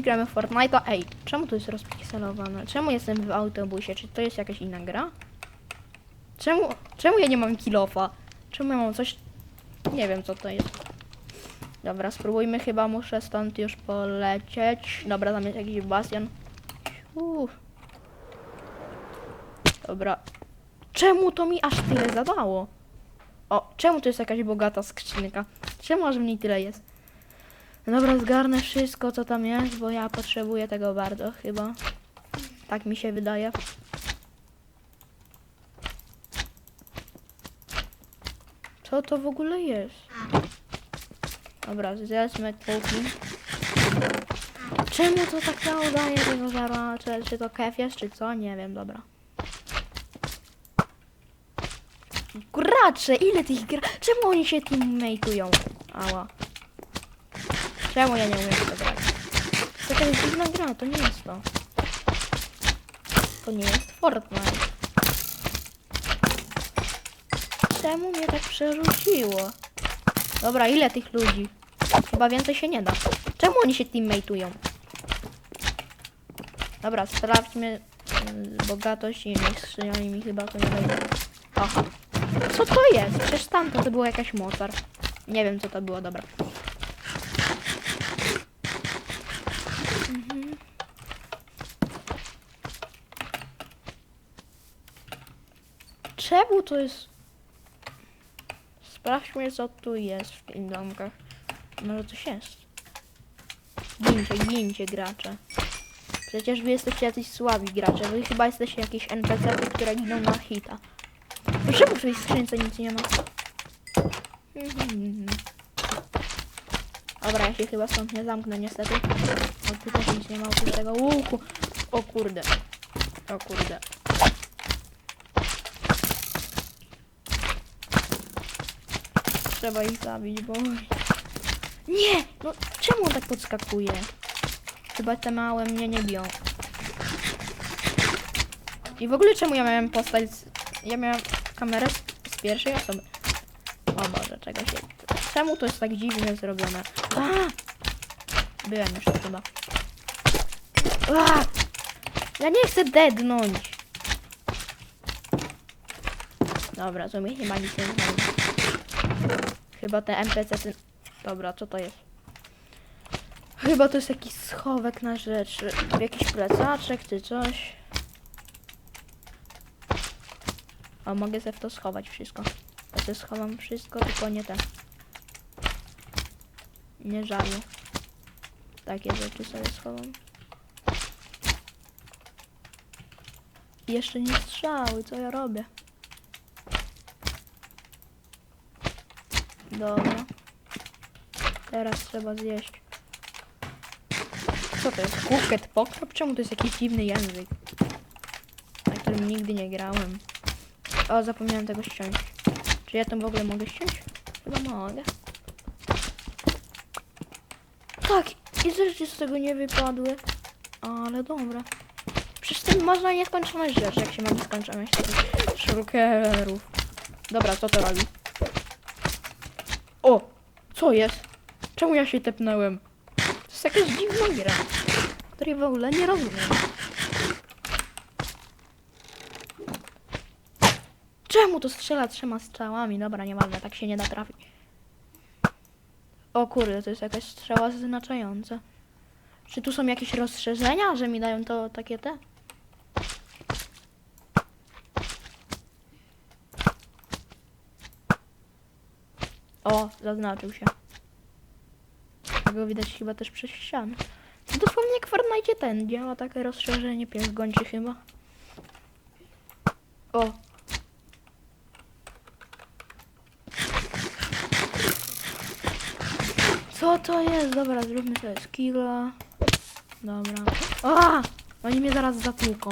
Dziś gramy w Fortnite'a. Ej, czemu to jest rozpikselowane? Czemu jestem w autobusie? Czy to jest jakaś inna gra? Czemu, czemu ja nie mam kilofa? Czemu ja mam coś... Nie wiem co to jest. Dobra, spróbujmy. Chyba muszę stąd już polecieć. Dobra, tam jest jakiś bastion. Uff. Dobra. Czemu to mi aż tyle zadało? O, czemu to jest jakaś bogata skrzynka? Czemu aż w niej tyle jest? Dobra, zgarnę wszystko, co tam jest, bo ja potrzebuję tego bardzo, chyba. Tak mi się wydaje. Co to w ogóle jest? Dobra, zjedzmy kuchni. Czemu to tak mało daje żarła? Czy, czy to kef jest, czy co? Nie wiem, dobra. Gracze, ile tych gra... Czemu oni się teammate'ują? Ała. Czemu ja nie umiem to grać? To jakaś dziwna gra, to nie jest to. To nie jest Fortnite. Czemu mnie tak przerzuciło? Dobra, ile tych ludzi? Chyba więcej się nie da. Czemu oni się teammate'ują? Dobra, sprawdźmy yy, bogatość i niech skrzyniami mi chyba to nie wejdzie. Aha. Co to jest? Przecież tamto to była jakaś mocar. Nie wiem co to było, dobra. Czemu to jest... Sprawdźmy co tu jest w tych domkach. Może coś jest. Gincie, gincie gracze. Przecież wy jesteście jacyś słabi gracze. Wy chyba jesteście jakieś NPC, które giną na hita. No Czemu w tej skrzynce nic nie ma? Dobra, ja się chyba stąd nie zamknę niestety. O, tu też nic nie ma oprócz tego łuku. O kurde. O kurde. Trzeba ich zabić, bo... Nie! No czemu on tak podskakuje? Chyba te małe mnie nie biją. I w ogóle czemu ja miałem postać z... Ja miałem kamerę z, z pierwszej osoby. O Boże, czego się... Czemu to jest tak dziwnie zrobione? A! Byłem już chyba. A! Ja nie chcę dednąć. Dobra, to mi chyba nic nie znajdzie. Chyba te NPC... -ty... Dobra, co to jest? Chyba to jest jakiś schowek na rzeczy. Jakiś plecaczek czy coś. O, mogę sobie w to schować wszystko. Ja sobie schowam wszystko, tylko nie te. Nie żalu. Takie rzeczy sobie schowam. Jeszcze nie strzały, co ja robię? Dobra. Teraz trzeba zjeść. Co to jest? Kuket pokrop? Czemu to jest jakiś dziwny język? Na którym nigdy nie grałem. O, zapomniałem tego ściąć. Czy ja to w ogóle mogę ściąć? Chyba mogę. Tak, i rzeczy z tego nie wypadły. Ale dobra. Przecież tym można nieskończoność rzeczy, jak się ma nieskończoność shulkerów. Dobra, co to robi? O! Co jest? Czemu ja się tepnąłem? To jest jakaś dziwna gra, której w ogóle nie rozumiem. Czemu to strzela trzema strzałami? Dobra, nieważne, tak się nie da trafić. O kurde, to jest jakaś strzała zaznaczająca. Czy tu są jakieś rozszerzenia, że mi dają to takie te? O, zaznaczył się. Tego widać chyba też przez ścianę. To dosłownie jak w Fortnite ten działa takie rozszerzenie pies gończy chyba. O. Co to jest? Dobra, zróbmy sobie skilla. Dobra. A! Oni mnie zaraz zatłuką.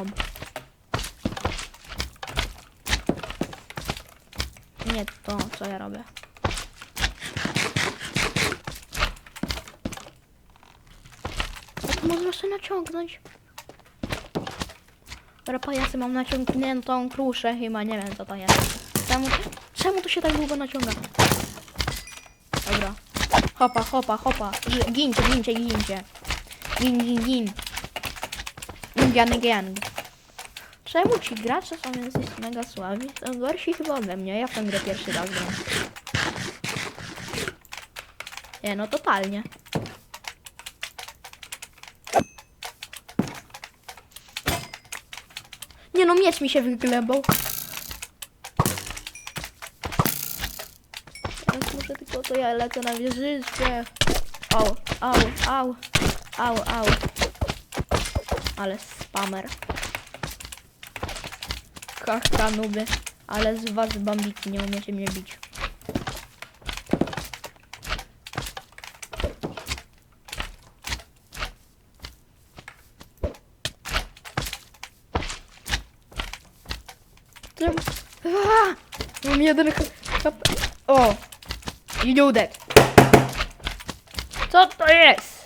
Nie to, co ja robię. Można się naciągnąć? Dobra, pajasy mam naciągniętą kruszę chyba, nie wiem co to jest. Czemu, czemu to się tak długo naciąga? Dobra. Hopa, hopa, hopa. Gincie, gincie, gincie. Gin, gin, gin. Gang, gang. Czemu ci gracze są jacyś mega słabi? Są gorsi chyba ode mnie. Ja w tę grę pierwszy raz gram. Nie no, totalnie. Nie no, miecz mi się wyglebał. Teraz muszę tylko to ja lecę na wieżyczkę. Au, au, au, au, au. Ale spamer. Kaka nuby. Ale z was bambiki nie umiecie mnie bić. Czemu? Aaa! Mam jeden HP. O! You know that. Co to jest?